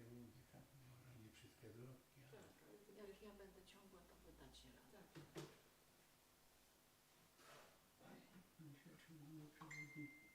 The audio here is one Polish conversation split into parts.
kierunki, tak? Może nie wszystkie zwrotki, ale Jak ja będę ciągła, to wy dacie radę. myślę, czy mamy przewodnik.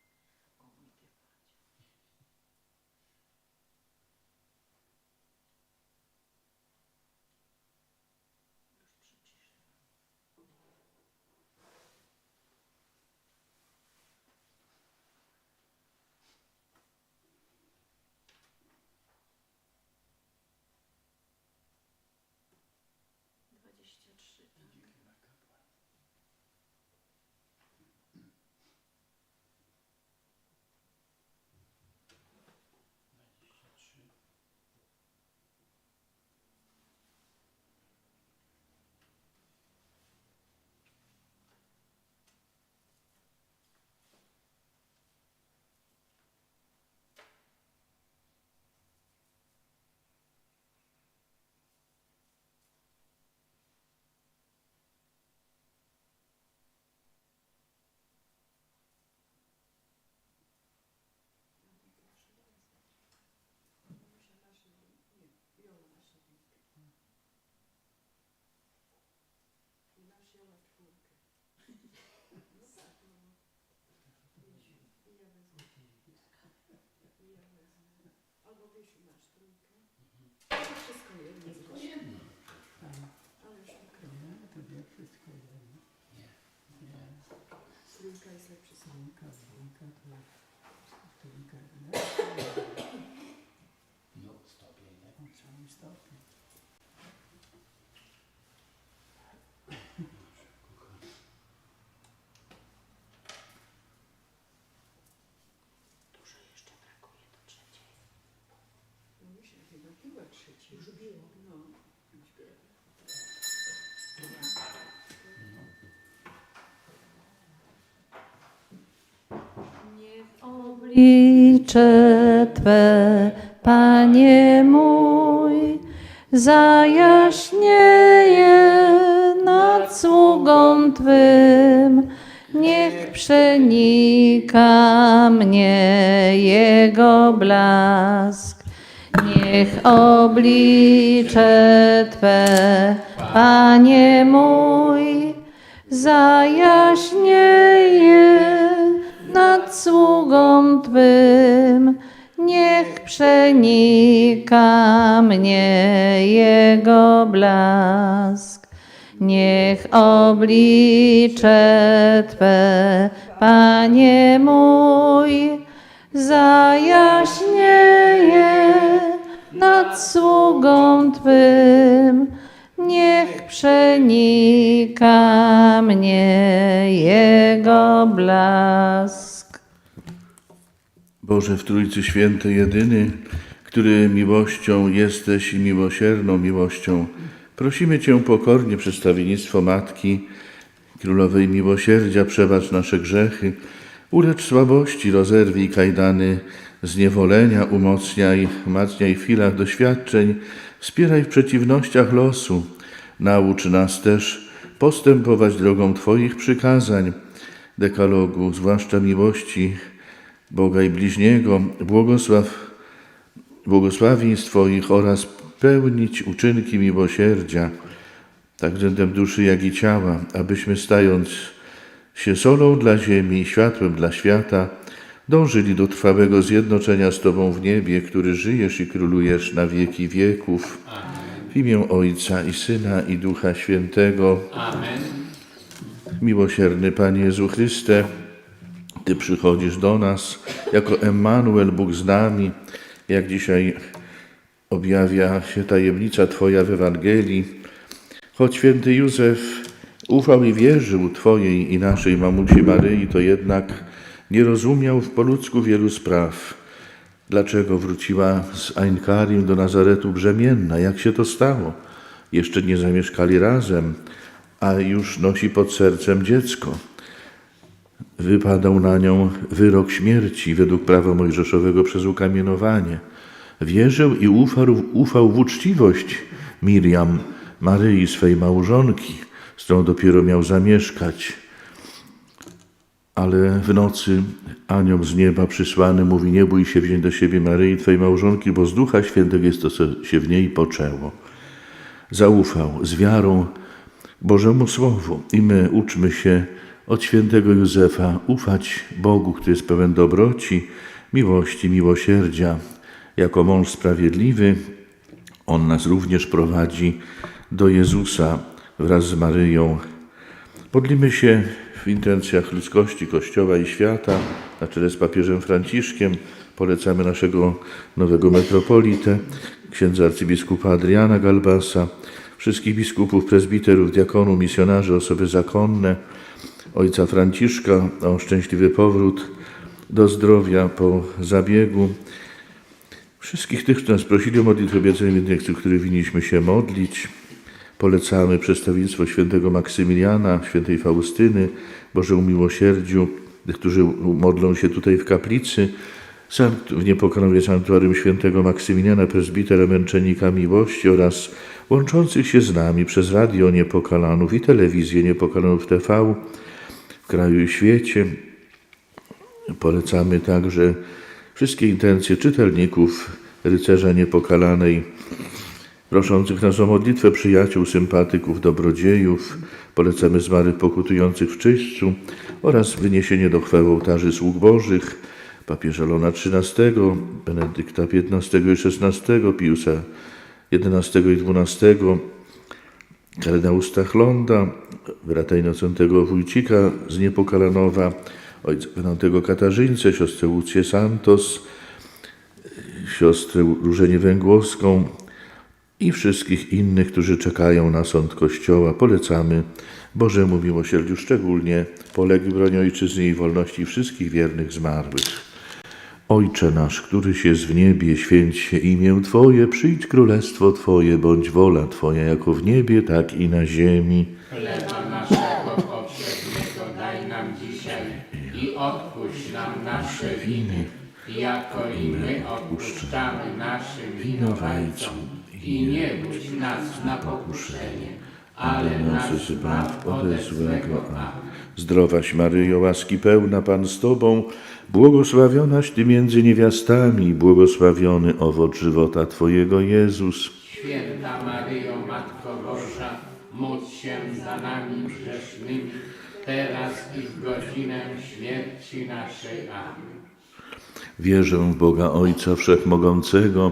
Wszystko jedno. Tylko jedno. Tak. Ale już Nie, to nie wszystko jedno. Nie. Nie. trójka jest lepszy. Trójka, dwójka, to trójka. No, stopień, nie? No, cały stopień. Dużo jeszcze brakuje do trzeciej. No mi się chyba trzeci. Już biło. No. Oblicze Twe, Panie mój, zajaśnieje nad sługą Twym. Niech przenika mnie Jego blask. Niech oblicze Twe, Panie mój, zajaśnieje nad sługą Twym. Niech przenika mnie Jego blask. Niech oblicze Twe, Panie mój, zajaśnieje nad sługą Twym. Niech przenika mnie Jego blask. Boże w Trójcy Świętej jedyny, który miłością jesteś i miłosierną miłością, prosimy Cię pokornie przedstawiennictwo Matki, Królowej Miłosierdzia, przebacz nasze grzechy, ulecz słabości, rozerwij kajdany zniewolenia, umocniaj, macniaj w chwilach doświadczeń, wspieraj w przeciwnościach losu, naucz nas też postępować drogą Twoich przykazań, dekalogu, zwłaszcza miłości, Boga i bliźniego, błogosław błogosławieństw Twoich oraz pełnić uczynki miłosierdzia, tak względem duszy, jak i ciała, abyśmy stając się solą dla ziemi i światłem dla świata, dążyli do trwałego zjednoczenia z Tobą w niebie, który żyjesz i królujesz na wieki wieków. W imię Ojca i Syna i Ducha Świętego. Amen. Miłosierny Panie Jezu Chryste, Ty przychodzisz do nas jako Emmanuel, Bóg z nami, jak dzisiaj objawia się tajemnica Twoja w Ewangelii. Choć święty Józef ufał i wierzył Twojej i naszej mamusi Maryi, to jednak nie rozumiał po ludzku wielu spraw. Dlaczego wróciła z Ainkarim do Nazaretu brzemienna? Jak się to stało? Jeszcze nie zamieszkali razem, a już nosi pod sercem dziecko. Wypadał na nią wyrok śmierci według prawa mojżeszowego przez ukamienowanie. Wierzył i ufał, ufał w uczciwość Miriam, Maryi, swej małżonki, z którą dopiero miał zamieszkać. Ale w nocy anioł z nieba przysłany mówi, nie bój się wziąć do siebie Maryi, Twojej małżonki, bo z Ducha Świętego jest to, co się w niej poczęło. Zaufał z wiarą Bożemu Słowu i my uczmy się od świętego Józefa ufać Bogu, który jest pełen dobroci, miłości, miłosierdzia. Jako mąż sprawiedliwy, On nas również prowadzi do Jezusa wraz z Maryją. Modlimy się w intencjach ludzkości, Kościoła i świata, na czele z papieżem Franciszkiem. Polecamy naszego nowego metropolitę, księdza arcybiskupa Adriana Galbasa, wszystkich biskupów, prezbiterów, diakonów, misjonarzy, osoby zakonne, ojca Franciszka o szczęśliwy powrót do zdrowia po zabiegu. Wszystkich tych, którzy nas prosili o modlitwę obieceń, o których winniśmy się modlić. Polecamy przedstawieństwo świętego Maksymiliana, świętej Faustyny, Bożemu Miłosierdziu, którzy modlą się tutaj w kaplicy, w niepokanowie sanktuarium świętego Maksymiliana, prezbitera męczennika miłości oraz łączących się z nami przez radio Niepokalanów i telewizję Niepokalanów TV w kraju i świecie. Polecamy także wszystkie intencje czytelników Rycerza Niepokalanej, proszących nas o modlitwę przyjaciół, sympatyków, dobrodziejów. Polecamy zmarłych pokutujących w czyśćcu oraz wyniesienie do chwały ołtarzy sług bożych, papieża Lona XIII, Benedykta XV i XVI, Piusa XI i XII, kardynału Stachlonda, brata Inocentego Wójcika z Niepokalanowa, ojca Wenantego Katarzyńce, siostrę Łucję Santos, siostrę Różenię Węgłowską i wszystkich innych, którzy czekają na sąd Kościoła. Polecamy Bożemu miłosierdziu, szczególnie poległym broń Ojczyzny i wolności wszystkich wiernych zmarłych. Ojcze nasz, któryś jest w niebie, święć się imię Twoje, przyjdź królestwo Twoje, bądź wola Twoja, jako w niebie, tak i na ziemi. Chleba naszego daj nam dzisiaj i odpuść nam nasze winy, jako i my odpuszczamy naszym winowajcom. I nie budź nas na pokuszenie, ale nas zbaw ode złego. Zdrowaś Maryjo, łaski pełna Pan z Tobą, błogosławionaś Ty między niewiastami, błogosławiony owoc żywota Twojego Jezus. Święta Maryjo, Matko Boża, módl się za nami grzesznymi, teraz i w godzinę śmierci naszej. Amen. Wierzę w Boga Ojca Wszechmogącego,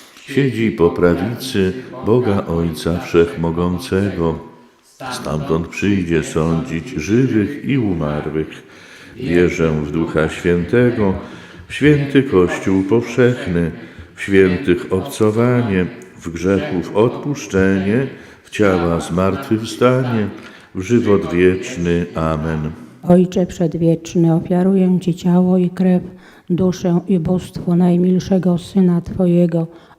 siedzi po prawicy Boga Ojca Wszechmogącego. Stamtąd przyjdzie sądzić żywych i umarłych. Wierzę w Ducha Świętego, w święty Kościół powszechny, w świętych obcowanie, w grzechów odpuszczenie, w ciała zmartwychwstanie, w żywot wieczny. Amen. Ojcze Przedwieczny, ofiaruję Ci ciało i krew, duszę i bóstwo najmilszego Syna Twojego,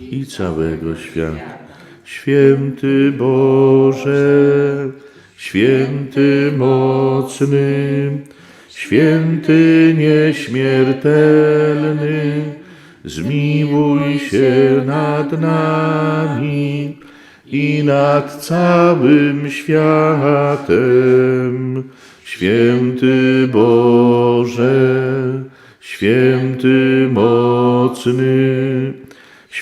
i całego świata. Święty Boże, święty mocny, święty nieśmiertelny, zmiłuj się nad nami i nad całym światem. Święty Boże, święty mocny,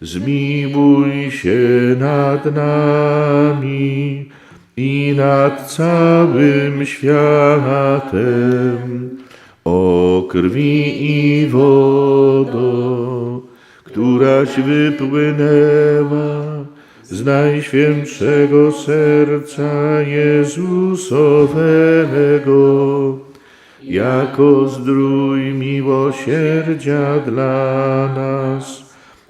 zmiłuj się nad nami i nad całym światem. O krwi i wodo, któraś wypłynęła z najświętszego serca Jezusowego, jako zdrój miłosierdzia dla nas,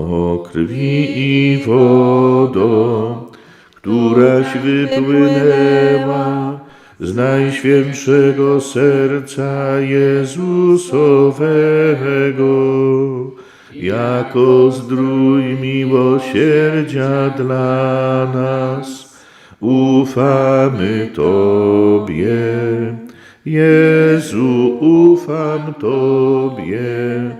O krwi i wodo, któraś wypłynęła z najświętszego serca Jezusowego, jako zdrój miłosierdzia dla nas, ufamy Tobie. Jezu, ufam Tobie.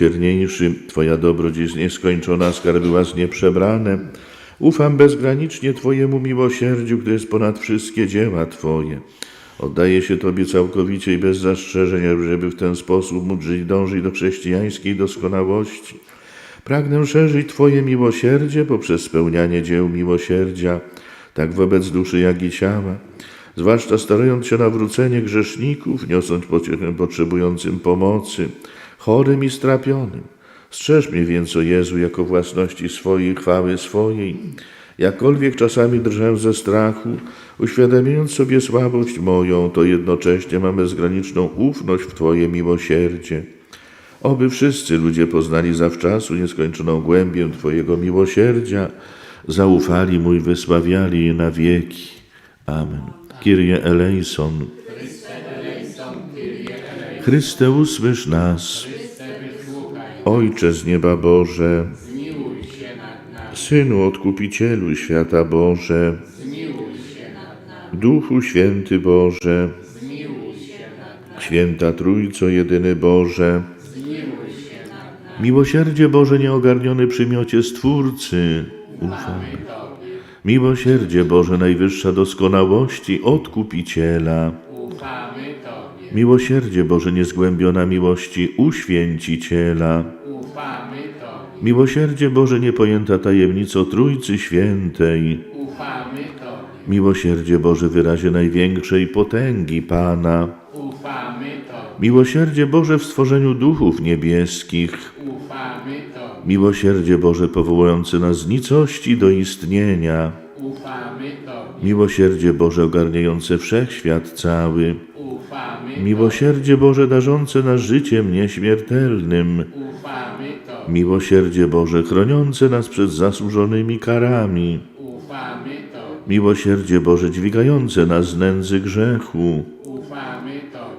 Najmiłosierniejszy, Twoja dobroć nieskończona, skarby łasnie przebrane. Ufam bezgranicznie Twojemu miłosierdziu, które jest ponad wszystkie dzieła Twoje. Oddaję się Tobie całkowicie i bez zastrzeżeń, żeby w ten sposób móc żyć, dążyć do chrześcijańskiej doskonałości. Pragnę szerzyć Twoje miłosierdzie poprzez spełnianie dzieł miłosierdzia, tak wobec duszy, jak i ciała, zwłaszcza starając się na wrócenie grzeszników, niosąc pociechę potrzebującym pomocy, chorym i strapionym. Strzeż mnie więc, o Jezu, jako własności swojej, chwały swojej. Jakkolwiek czasami drżę ze strachu, uświadamiając sobie słabość moją, to jednocześnie mam bezgraniczną ufność w Twoje miłosierdzie. Oby wszyscy ludzie poznali zawczasu nieskończoną głębię Twojego miłosierdzia, zaufali Mu i wysławiali je na wieki. Amen. Kyrie eleison. Chryste, usłysz nas. Ojcze z nieba Boże, zmiłuj się nad nami, Synu Odkupicielu świata Boże, zmiłuj się nad nami, Duchu Święty Boże, zmiłuj się nad nami, Święta Trójco Jedyny Boże, zmiłuj się nad nami. Miłosierdzie Boże nieogarniony przymiocie Stwórcy, ufamy. Miłosierdzie Boże najwyższa doskonałości Odkupiciela, Miłosierdzie Boże niezgłębiona miłości Uświęciciela, ufamy Tobie, Miłosierdzie Boże niepojęta tajemnico Trójcy Świętej, ufamy Tobie, Miłosierdzie Boże wyrazie największej potęgi Pana, ufamy Tobie, Miłosierdzie Boże w stworzeniu duchów niebieskich, ufamy Tobie, Miłosierdzie Boże powołujący nas z nicości do istnienia, ufamy Tobie, Miłosierdzie Boże ogarniające wszechświat cały, Miłosierdzie Boże darzące nas życiem nieśmiertelnym, Miłosierdzie Boże chroniące nas przed zasłużonymi karami, Miłosierdzie Boże dźwigające nas z nędzy grzechu,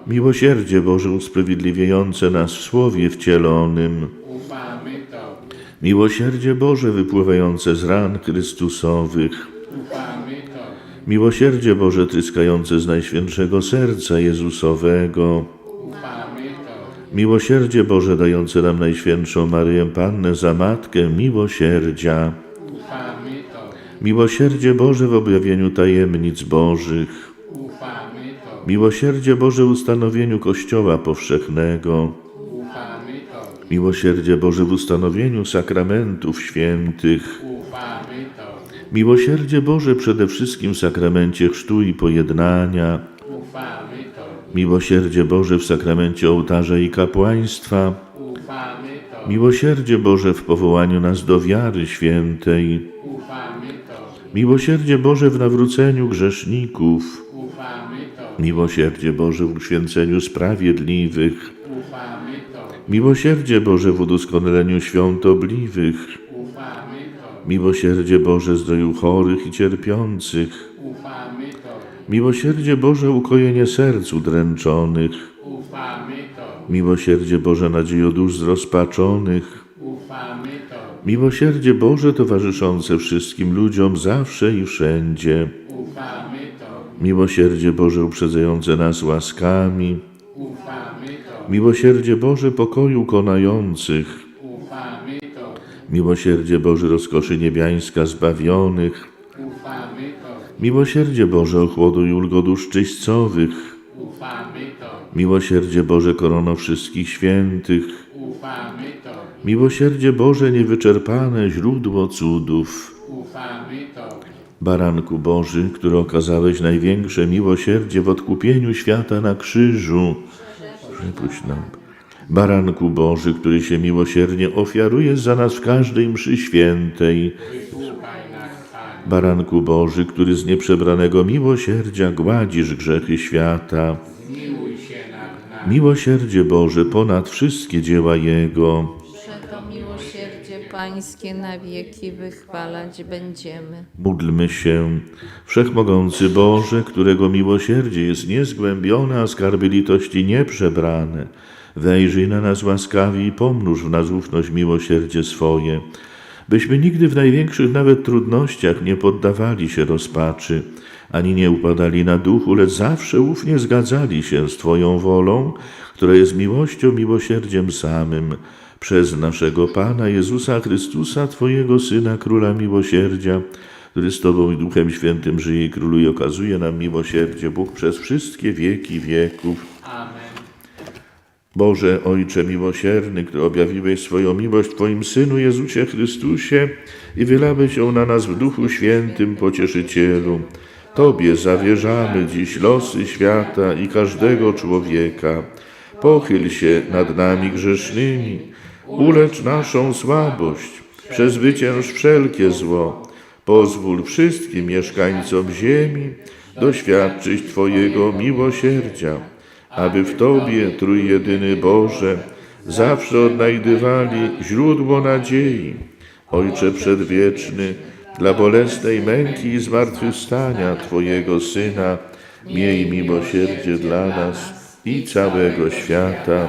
Miłosierdzie Boże usprawiedliwiające nas w Słowie wcielonym, Miłosierdzie Boże wypływające z ran Chrystusowych, Miłosierdzie Boże tryskające z Najświętszego Serca Jezusowego, Miłosierdzie Boże dające nam Najświętszą Maryję Pannę za Matkę Miłosierdzia, Miłosierdzie Boże w objawieniu tajemnic Bożych, Miłosierdzie Boże w ustanowieniu Kościoła Powszechnego, Miłosierdzie Boże w ustanowieniu sakramentów świętych, Miłosierdzie Boże przede wszystkim w sakramencie chrztu i pojednania, Miłosierdzie Boże w sakramencie ołtarza i kapłaństwa, Miłosierdzie Boże w powołaniu nas do wiary świętej, Miłosierdzie Boże w nawróceniu grzeszników, Miłosierdzie Boże w uświęceniu sprawiedliwych, Miłosierdzie Boże w udoskonaleniu świątobliwych, Miłosierdzie Boże zdroju chorych i cierpiących, ufamy Tobie, Miłosierdzie Boże ukojenie serc udręczonych, ufamy Tobie, Miłosierdzie Boże nadziejo dusz zrozpaczonych, ufamy Tobie, Miłosierdzie Boże towarzyszące wszystkim ludziom zawsze i wszędzie, ufamy Tobie, Miłosierdzie Boże uprzedzające nas łaskami, ufamy Tobie, Miłosierdzie Boże pokoju konających, Miłosierdzie Boże rozkoszy niebiańska zbawionych, Miłosierdzie Boże ochłodu i ulgo dusz czyśćcowych, Miłosierdzie Boże korono wszystkich świętych, Miłosierdzie Boże niewyczerpane źródło cudów, Baranku Boży, który okazałeś największe miłosierdzie w odkupieniu świata na krzyżu, przepuść nam. Baranku Boży, który się miłosiernie ofiaruje za nas w każdej mszy świętej, Baranku Boży, który z nieprzebranego miłosierdzia gładzisz grzechy świata, miłosierdzie Boże ponad wszystkie dzieła Jego, Przeto miłosierdzie Pańskie na wieki wychwalać będziemy. Módlmy się, Wszechmogący Boże, którego miłosierdzie jest niezgłębione, a skarby litości nieprzebrane. Wejrzyj na nas łaskawie i pomnóż w nas ufność miłosierdzie swoje, byśmy nigdy w największych nawet trudnościach nie poddawali się rozpaczy, ani nie upadali na duchu, lecz zawsze ufnie zgadzali się z Twoją wolą, która jest miłością, miłosierdziem samym, przez naszego Pana Jezusa Chrystusa, Twojego Syna, Króla Miłosierdzia, który z Tobą i Duchem Świętym żyje i króluje okazuje nam miłosierdzie, Bóg przez wszystkie wieki wieków. Boże, Ojcze miłosierny, który objawiłeś swoją miłość Twoim Synu Jezusie Chrystusie i wylałeś ją na nas w Duchu Świętym Pocieszycielu, Tobie zawierzamy dziś losy świata i każdego człowieka. Pochyl się nad nami grzesznymi, ulecz naszą słabość, przezwycięż wszelkie zło. Pozwól wszystkim mieszkańcom ziemi doświadczyć Twojego miłosierdzia aby w Tobie, Trójjedyny Boże, zawsze odnajdywali źródło nadziei. Ojcze Przedwieczny, dla bolesnej męki i zmartwychwstania Twojego Syna, miej miłosierdzie dla nas i całego świata.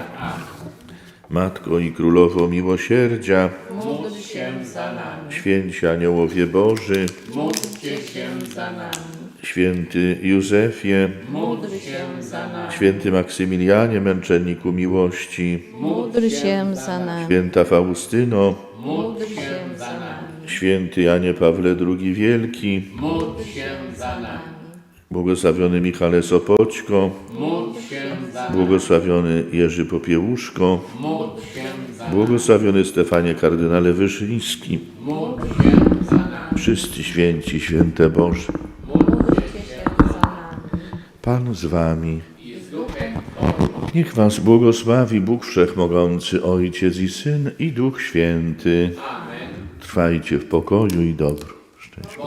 Matko i Królowo Miłosierdzia, Módl się za nami. święci aniołowie Boży, Módlcie się za nami. Święty Józefie, Módl się za nami. święty Maksymilianie, męczenniku miłości, Módl się za nami. święta Faustyno, Módl się za nami. święty Janie Pawle II Wielki, Módl się za nami. błogosławiony Michale Sopoćko, Módl się za nami. błogosławiony Jerzy Popiełuszko, Módl się za nami. błogosławiony Stefanie kardynale Wyszyński, Módl się za nami. wszyscy święci, święte Boże. Pan z wami. Niech was błogosławi Bóg Wszechmogący, Ojciec i Syn i Duch Święty. Amen. Trwajcie w pokoju i dobru. Szczęść.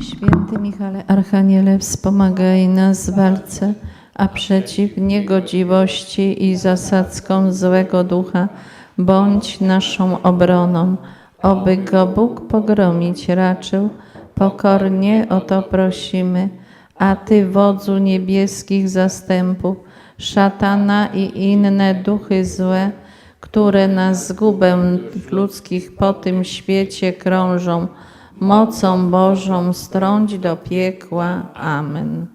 Święty Michale Archaniele, wspomagaj nas w walce, a przeciw niegodziwości i zasadzkom złego ducha bądź naszą obroną, oby go Bóg pogromić raczył. Pokornie o to prosimy, a Ty, wodzu niebieskich zastępów, szatana i inne duchy złe, które na zgubę ludzkich po tym świecie krążą, mocą Bożą strąć do piekła. Amen.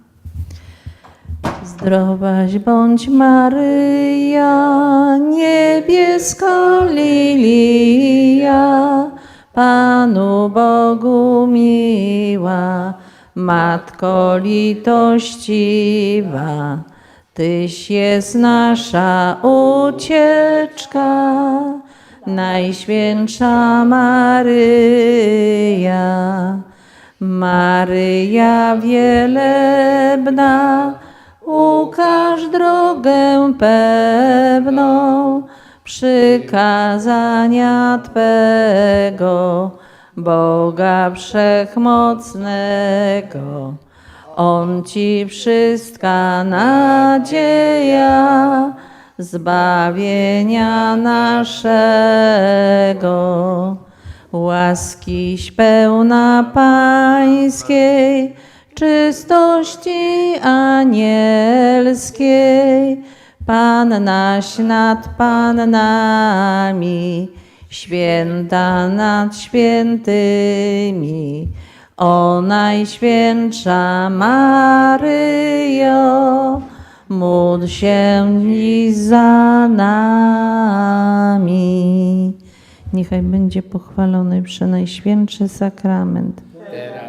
Zdrowaś bądź Maryja, niebieska lilia, Panu Bogu miła, Matko litościwa. Tyś jest nasza ucieczka, Najświętsza Maryja. Maryja wielebna, ukaż drogę pewną przykazania Twego, Boga Wszechmocnego. On Ci wszystka nadzieja, zbawienia naszego. Łaskiś pełna Pańskiej, czystości anielskiej, Pannaś nad Pannami, święta nad świętymi, o Najświętsza Maryjo, módl się dziś za nami. Niechaj będzie pochwalony Przenajświętszy Sakrament. Teraz